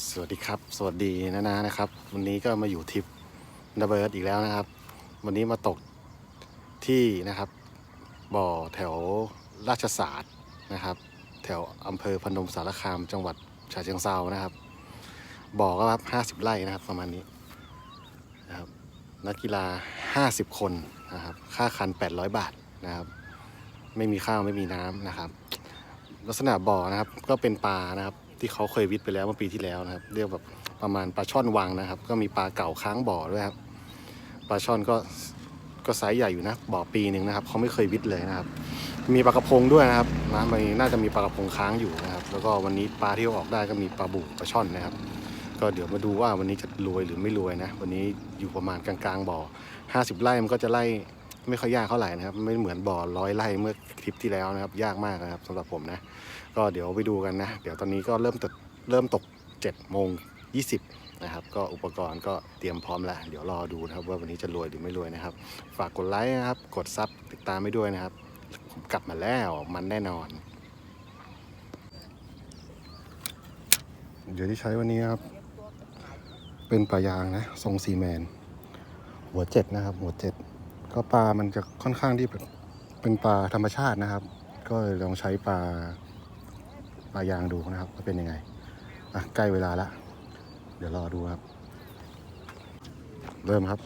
สวัสดีครับ สวัสดีนะนะนะครับ วันนี้ก็มาอยู่ทริปดับเบิลอีกแล้วนะครับ วันนี้มาตกที่นะครับ บ่อแถวราชสาสตร์นะครับ แถวอำเภอพนมสารคามจังหวัดฉะเชิงเซานะครับ บ่อก็รับห้าสิบไร่นะครับประมาณนี้นะครับนักกีฬา 50 คนนะครับ ค่าคัน 800 บาทนะครับ ไม่มีข้าวไม่มีน้ำนะครับ ลักษณะบ่อนะครับก็เป็นปลานะครับ ที่เขาเคยวิทย์ไปแล้วเมื่อปีที่แล้วนะครับ เรียกแบบประมาณปลาช่อนวังนะครับ ก็มีปลาเก่าค้างบ่อด้วยครับปลาช่อนก็ก็ไซส์ใหญ่อยู่นะบ่อปีหนึ่งนะครับเขาไม่เคยวิทย์เลยนะครับ มีปลากระพงด้วยนะครับน้ำมันน่าจะมีปลากระพงค้างอยู่นะครับ แล้วก็วันนี้ปลาที่ออกได้ก็มีปลาบูปลาช่อนนะครับ ก็เดี๋ยวมาดูว่าวันนี้จะรวยหรือไม่รวยนะ วันนี้อยู่ประมาณกลางๆบ่อ 50 ไร่มันก็จะไล่ไม่ค่อยยากเท่าไหร่นะครับ ไม่เหมือนบ่อร้อยไร่เมื่อคลิปที่แล้วนะครับ ยากมากนะครับสำหรับผมนะ ก็เดี๋ยวไปดูกันนะ เดี๋ยวตอนนี้ก็เริ่มตกเริ่มตก7โมง20 นะครับ ก็อุปกรณ์ก็เตรียมพร้อมแล้ว เดี๋ยวรอดูนะครับว่าวันนี้จะรวยหรือไม่รวยนะครับ ฝากกดไลค์นะครับ กดซับติดตามไม่ด้วยนะครับ ผมกลับมาแล้วมันแน่นอน เดี๋ยวที่ใช้วันนี้ครับ เป็นปลายางนะ ทรงซีแมน หัวเจ็ดนะครับ หัวเจ็ดก็ปลามันจะค่อนข้างที่เป็นปลาธรรมชาตินะครับ ก็เลยลองใช้ปลา ปลายางดูนะครับว่าเป็นยังไงอะใกล้เวลาละ เดี๋ยวรอดูครับ เริ่มครับ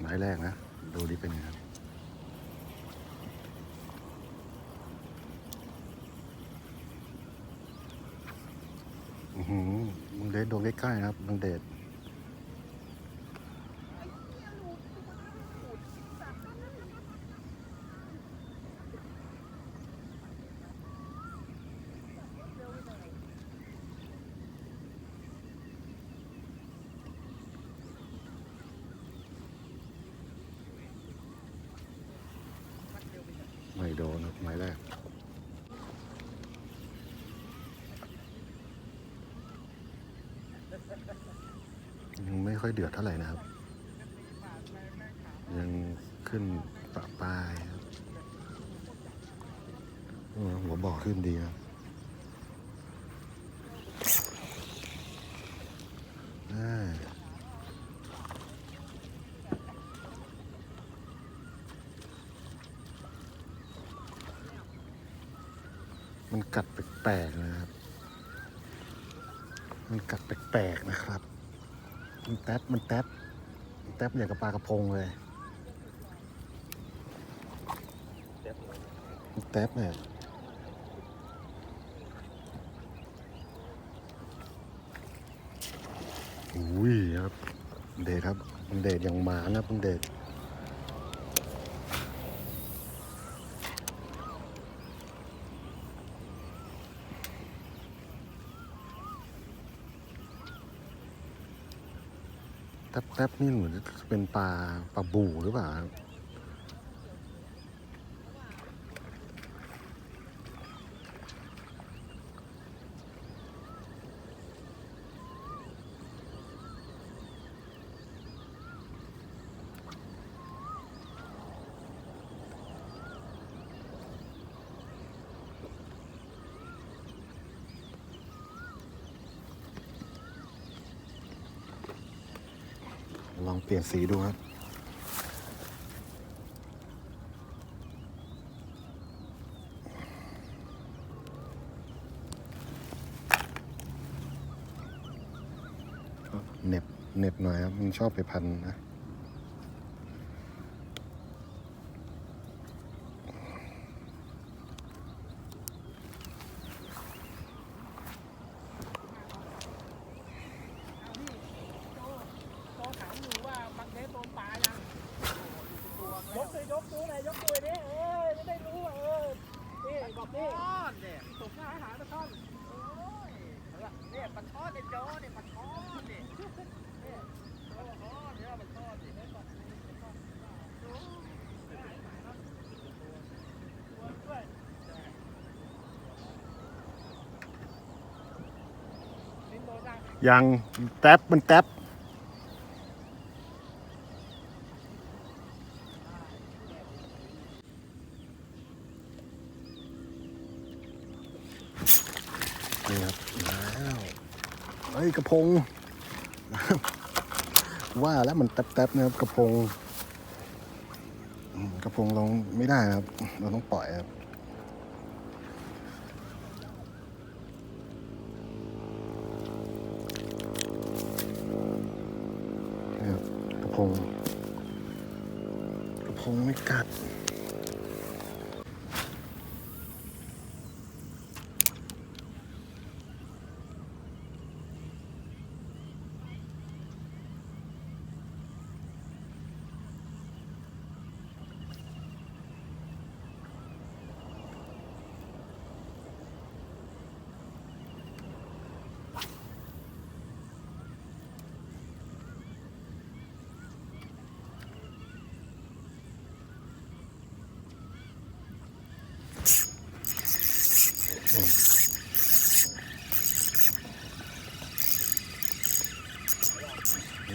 หมายแรกนะ ดูดิเป็นยังไงอือหือมึงเดชโดนใกล้ๆนะครับมึงเดชไม่โดนครับหมายแรก ยังไม่ค่อยเดือดเท่าไหร่นะครับ ยังขึ้นปะปลายครับหัวบ่อขึ้นดีครับมันกัดแปลกๆนะครับ มันกัด แปลกๆนะครับ มันแท็บมันแท็บมันแท็บอย่างกับปลากระพงเลยมันแท็บเนี่ยอุ้ยครับ เดชครับมันเดชอย่างหมานะมันเดช แทบแทบนี่เหมือนจะเป็นปลาปลาบูหรือเปล่าครับ ลี่ยนสีดูครับเน็บเน็บหน่อยครับ มันชอบไปพันนะ โตถามอยู่ว่าบังเดสโดนปลายังยกเลยยกตัวไหนยกตัวนี้เอ้ยไม่ได้รู้ว่าเออนี่บอกนี่เนี่ยตกหน้าหาตะท่อน เนี่ยปลาทอดเนี่ยโจ้เนี่ยปลาทอดเนี่ยมันทอดเนี่ยมันทอดเนี่ยยังแท็บมันแท็บ นี่ครับแล้วเฮ้ย กระพง ว่าแล้วมันแตบๆนะครับกระพง กระพงเราไม่ได้นะครับ เราต้องปล่อยครับกระพง กระพงไม่กัด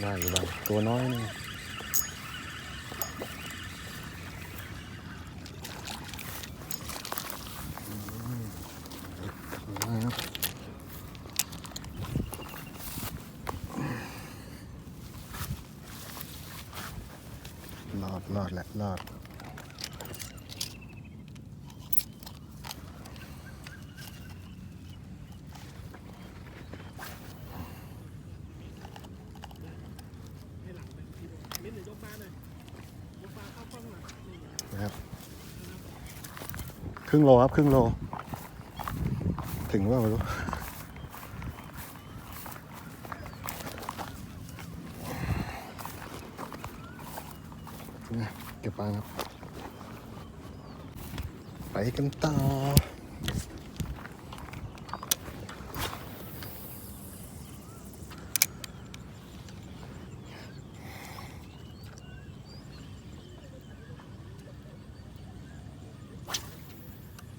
ได้อยู่บ้างตัวน้อยนึงรอดรอดแหละรอด ให้หลังไปนิดหนึ่งยกปลาหน่อยยกปลาเข้ากล้องหน่อยนี่ นะครับ ค รึ่งโลครับ ครึ่งโล ถึงว่าไม่รู้นะเก็บปลาครับ ไปกันต่อ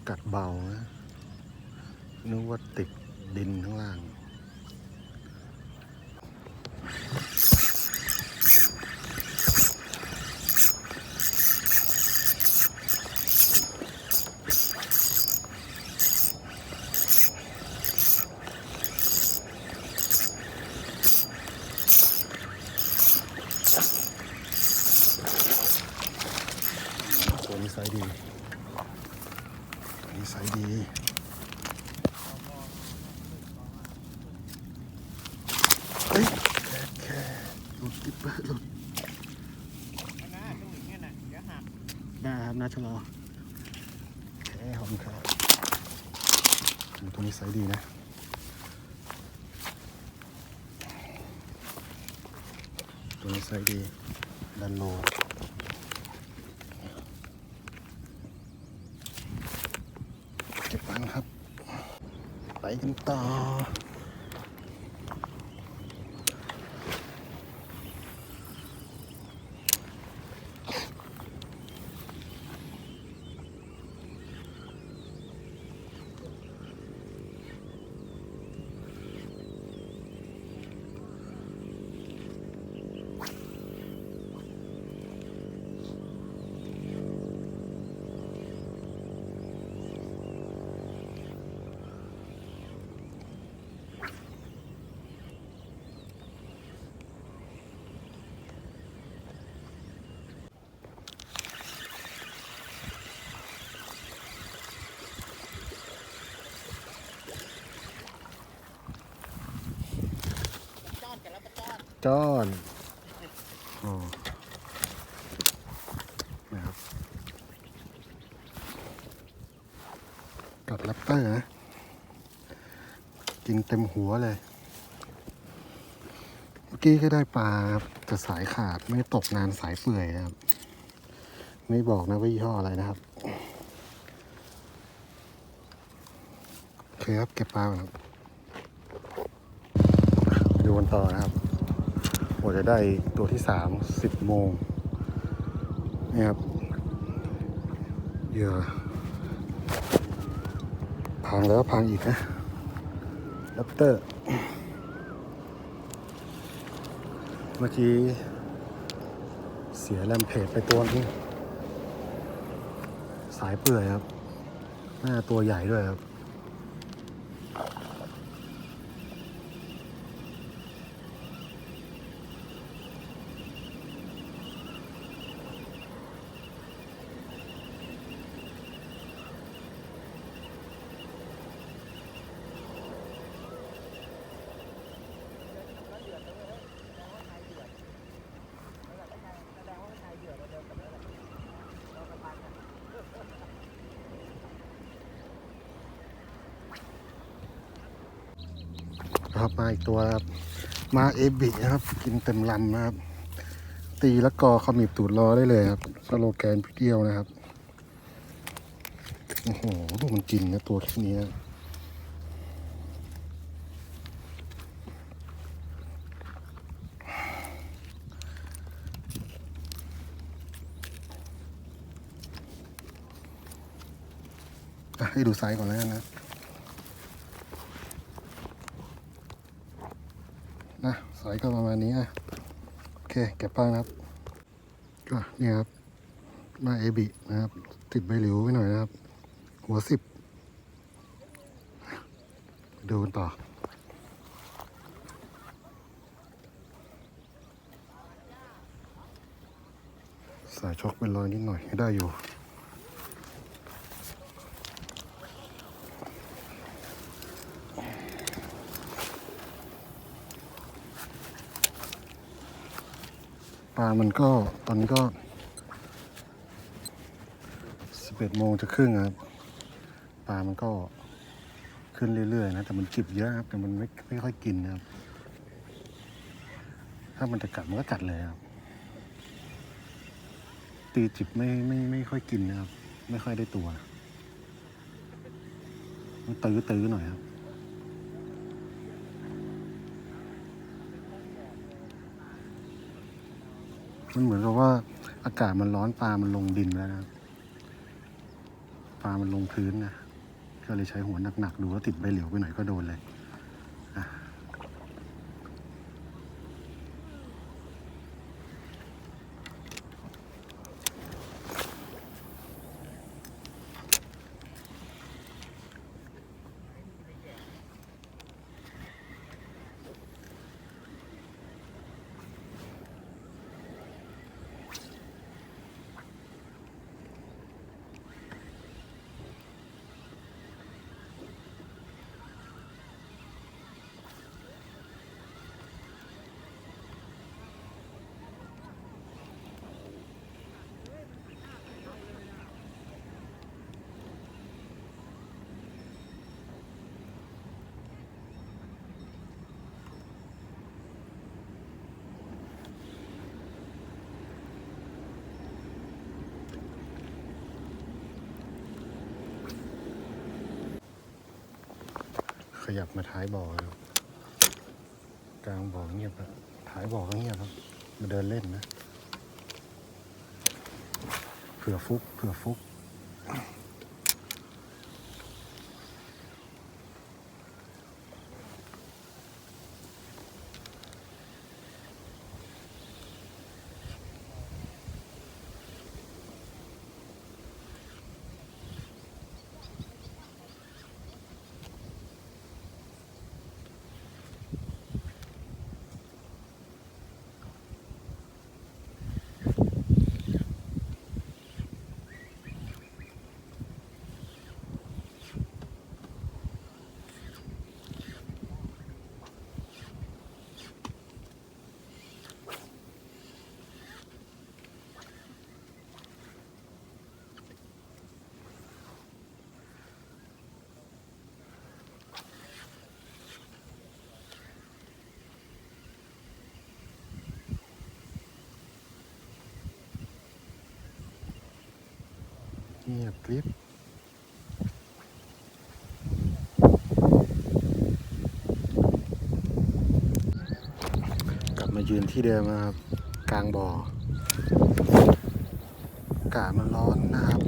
กัดเบานะนึกว่าติดดินข้างล่าง ตัวนี้ไซส์ดี ตัวนี้ไซส์ดี เฮ้ยแค่แค่หลุดติ๊บเปอร์หลุด นะต้องอย่างเงี้ยนะเดี๋ยวหัก ได้ครับนาชะลอแค่หอมครับ ตัวนี้ไซส์ดีนะตัวนี้ไซส์ดีดันโลเก็บปังครับ ไปกันต่อ ก็จอดจอนโอ้นะครับกับแรปเตอร์นะ กินเต็มหัวเลย เมื่อกี้ก็ได้ปลาครับแต่สายขาดไม่ตกนานสายเปื่อยนะครับ ไม่บอกนะว่ายี่ห้ออะไรนะครับโอเคครับเก็บปลาก่อนครับไปดูกันต่อนะครับ กว่าจะได้ตัวที่สามสิบโมงนี่ครับเหยื่อพังแล้วพังอีกนะลัปเตอร์ เมื่อกี้ เสียแรมเพจไปตัวนึงสายเปื่อยครับ หน้าตัวใหญ่ด้วยครับ ครับมาอีกตัวครับ มาเอบินะครับ กินเต็มลำนะครับ ตีแล้วกอขมิบตูดรอได้เลยครับสโลแกนพี่เดียวนะครับโอ้โหดูมันกินนะตัวแค่นี้นะให้ดูไซส์ก่อนแล้วกันนะ นะไซส์ก็ประมาณนี้อะโอเคเก็บป้างนะครับก็นี่ครับมาเอบินะครับ ติดใบหลิวไว้หน่อยนะครับ หัวสิบดูกันต่อสายช็อกเป็นรอยนิดหน่อยได้อยู่ ป ลามันก็ตอนนี้ก็สิบเอ็ดโมงจะครึ่งครับปลามันก็ขึ้นเรื่อยๆนะแต่มันจิบเยอะครับแต่มันไม่ไม่ค่อยกินนะครับ ถ้ามันจะกัดมันก็กัดเลยครับ ตีจิบไม่ไม่ไม่ค่อยกินนะครับ ไม่ค่อยได้ตัว มันตื้อตื้อหน่อยครับ มันเหมือนกับว่าอากาศมันร้อนปลามันลงดินแล้วนะปลามันลงพื้นนะก็เลยใช้หัวหนักๆดูแล้วติดใบเหลียวไปหน่อยก็โดนเลย ยับมาท้ายบ่อครับกลางบ่อเงียบแล้วท้ายบ่อก็เงียบครับ มาเดินเล่นนะ เผื่อฟุก เผื่อฟุก เงียบกริบกลับมายืนที่เดิมนะครับ กลางบ่ออากาศมันร้อนนะครับ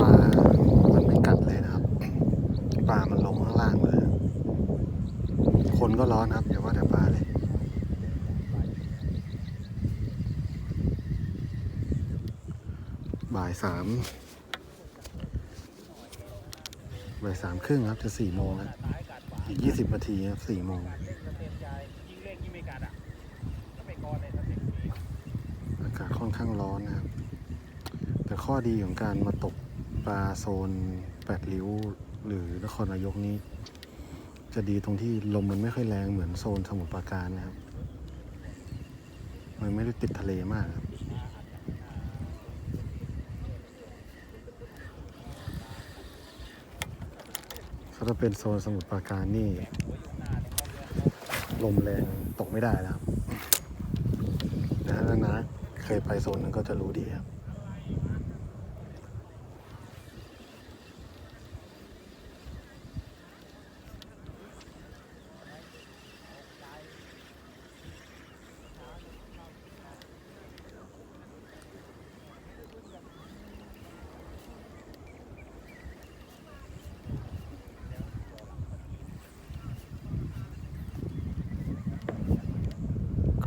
ปลามันไม่กัดเลยนะครับปลามันลงข้างล่างเลยคนก็ร้อนครับอย่าว่าแต่ปลาเลยบ่ายสาม บ่ายสามครึ่งครับจะสี่โมงแล้วอีกยี่สิบนาทีครับสี่โมงอากาเต็มทีอากาศค่อนข้างร้อนนะครับ แต่ข้อดีของการมาตกปลาโซนแปดริ้ว หรือนครนายกนี้ จะดีตรงที่ลมมันไม่ค่อยแรงเหมือนโซนสมุทรปราการนะครับ มันไม่ได้ติดทะเลมากครับ จะเป็นโซนสมุทรปราการนี่ ลมแรงตกไม่ได้แล้วครับนะนะเคยไปโซนนั้นก็จะรู้ดีครับ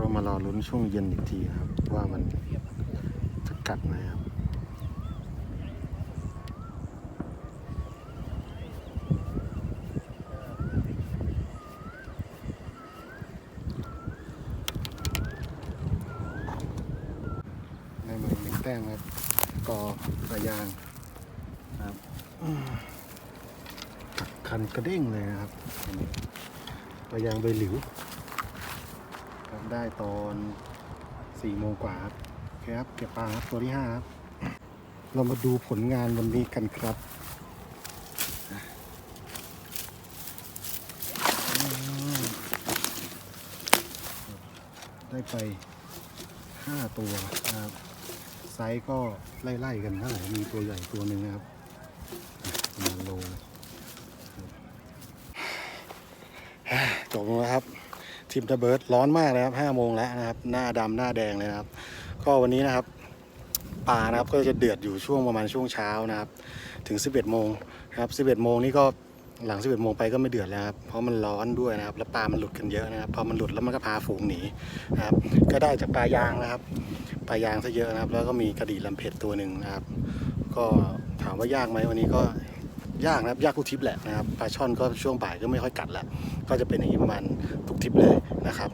ก็มารอลุ้นช่วงเย็นอีกทีนะครับ ว่ามันจะกัดไหมครับในมือหนึ่งแต้มครับกอระยางนะครับคันกระเด้งเลยนะครับอันนี้ระยางใบหลิว ได้ตอนสี่โมงกว่าครับโอเคครับ เก็บปลาครับตัวที่ห้าครับ เรามาดูผลงานวันนี้กันครับได้ไปห้าตัวนะครับ ไซส์ก็ไล่ๆกันเท่าไหร่มีตัวใหญ่ตัวหนึ่งนะครับมาโลจบแล้วครับ ทีมตะเบิร์ดร้อนมากเลยครับห้าโมงแล้วนะครับ หน้าดำหน้าแดงเลยนะครับ ก็วันนี้นะครับป่านะครับก็จะเดือดอยู่ช่วงประมาณช่วงเช้านะครับ ถึง 11โมงนะครับ11โมงนี่ก็หลัง 11โมงไปก็ไม่เดือดแล้วครับ เพราะมันร้อนด้วยนะครับ แล้วปลา มันหลุดกันเยอะนะครับ พอมันหลุดแล้วมันก็พาฝูงหนีนะครับ ก็ได้จากปลายางนะครับ ปลายางซะเยอะนะครับ แล้วก็มีกระดี่ลำเพ็ดตัวหนึ่งนะครับ ก็ถามว่ายากไหมวันนี้ก็ ยากนะครับยากทุกทริปแหละนะครับปลาช่อนก็ช่วงบ่ายก็ไม่ค่อยกัดแล้ว ก็จะเป็นอย่างนี้ประมาณทุกทริปเลยนะครับ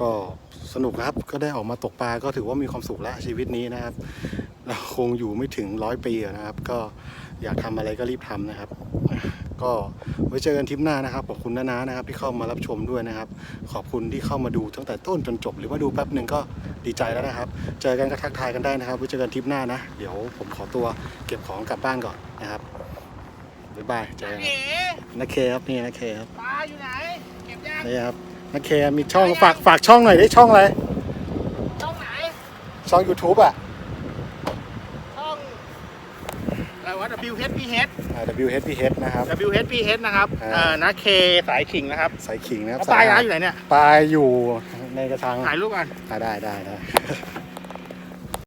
ก็สนุกครับก็ได้ออกมาตกปลาก็ถือว่ามีความสุขแล้วชีวิตนี้นะครับ เราคงอยู่ไม่ถึงร้อยปีนะครับ ก็อยากทำอะไรก็รีบทำนะครับ ก็ไว้เจอกันทริปหน้านะครับขอบคุณน้าๆนะครับ ที่เข้ามารับชมด้วยนะครับ ขอบคุณที่เข้ามาดูตั้งแต่ต้นจนจบ หรือว่าดูแป๊บหนึ่งก็ดีใจแล้วนะครับ เจอกันก็ทักทายกันได้นะครับไว้เจอกันทริปหน้านะ เดี๋ยวผมขอตัวเก็บของกลับบ้านก่อนนะครับ บ๊ายบายเจอกันเอ๋นักเคครับนี่นักเคครับปลาอยู่ไหนเก็บยังนี่ครับนักเคมีช่องฝากฝากช่องหน่อยได้ช่องอะไรช่องไหนช่อง YouTube อะช่องอะไรวะ WHPH อ่า WHPH นะครับ WHPH นะครับอ่าเอ่อนะเคสายขิงนะครับสายขิงนะครับแล้วปลายร้านอยู่ไหนเนี่ยปลายอยู่ในกระชังถ่ายรูปกันอ่าได้ได้ได้